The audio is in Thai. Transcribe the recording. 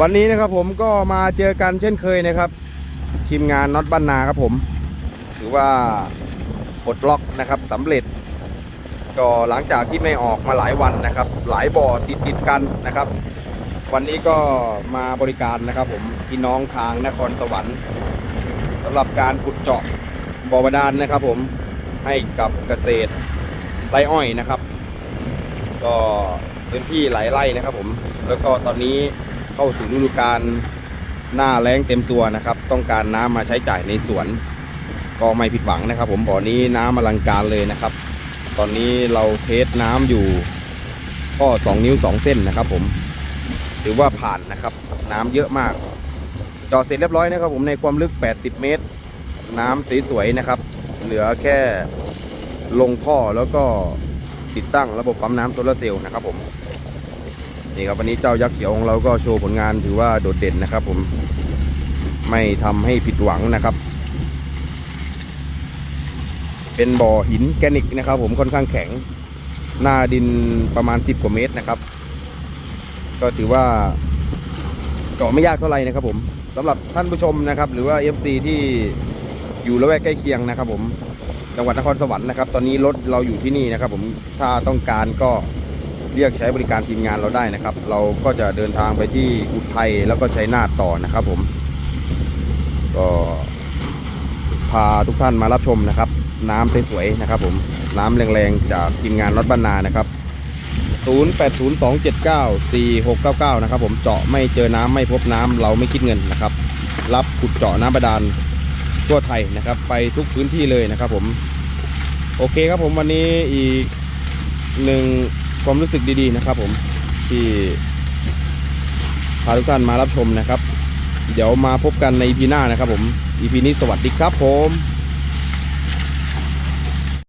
วันนี้นะครับผมก็มาเจอกันเช่นเคยนะครับ ทีมงานน็อตบ้านนาครับผม ถือว่าปลดล็อกนะครับสำเร็จ ก็หลังจากที่ไม่ออกมาหลายวันนะครับ หลายบ่อติดติดกันนะครับ วันนี้ก็มาบริการนะครับ ผมพี่น้องทางนครสวรรค์สำหรับการขุดเจาะบ่อบาดาลนะครับ ผมให้กับเกษตรไรอ้อยนะครับ ก็พื้นที่หลายไร่นะครับ ผม แล้วก็ตอนนี้ เข้าสู่ฤดูกาลหน้าแล้งเต็มตัวนะครับ ต้องการน้ำมาใช้จ่ายในสวน ก็ไม่ผิดหวังนะครับ ผมบ่อนี้น้ำอลังการเลยนะครับ ตอนนี้เราเทสน้ำอยู่ก็2นิ้ว 2 เส้นนะครับ ผมถือว่าผ่านนะครับ น้ำเยอะมากจาะเสร็จเรียบร้อยนะครับ ผมในความลึก 80 เมตร น้ำสวยๆนะครับ เหลือแค่ลงท่อแล้วก็ติดตั้งระบบปั๊มน้ำโซลาร์เซลล์นะครับผม นี่ครับวันนี้เจ้ายักษ์เขียวของเราก็โชว์ผลงานถือว่าโดดเด่นนะครับ ผมไม่ทำให้ผิดหวังนะครับ เป็นบ่อหินแกนิกนะครับ ผมค่อนข้างแข็ง หน้าดินประมาณ 10 กว่าเมตรนะครับ ก็ถือว่าเจาะไม่ยากเท่าไหร่นะครับ ผมสำหรับท่านผู้ชมนะครับ หรือว่า FC ที่อยู่ละแวกใกล้เคียงนะครับ ผมจังหวัดนครสวรรค์นะครับ ตอนนี้รถเราอยู่ที่นี่นะครับ ผมถ้าต้องการก็ เรียกใช้บริการทีมงานเราได้นะครับ เราก็จะเดินทางไปที่อุทัยแล้วก็ชัยนาทต่อนะครับผม ก็พาทุกท่านมารับชมนะครับ น้ำสวยๆนะครับ ผมน้ำแรงๆจากทีมงานรถบ้านนานะครับ 0802794699 นะครับ ผมเจาะไม่เจอน้ำไม่พบน้ำเราไม่คิดเงินนะครับ รับขุดเจาะน้ำบาดาลทั่วไทยนะครับ ไปทุกพื้นที่เลยนะครับ ผม โอเคครับผมวันนี้อีกหนึ่ง ความรู้สึกดีๆนะครับ ผมที่พาทุกท่านมารับชมนะครับ เดี๋ยวมาพบกันในอีพีหน้านะครับ ผมอีพีนี้สวัสดีครับผม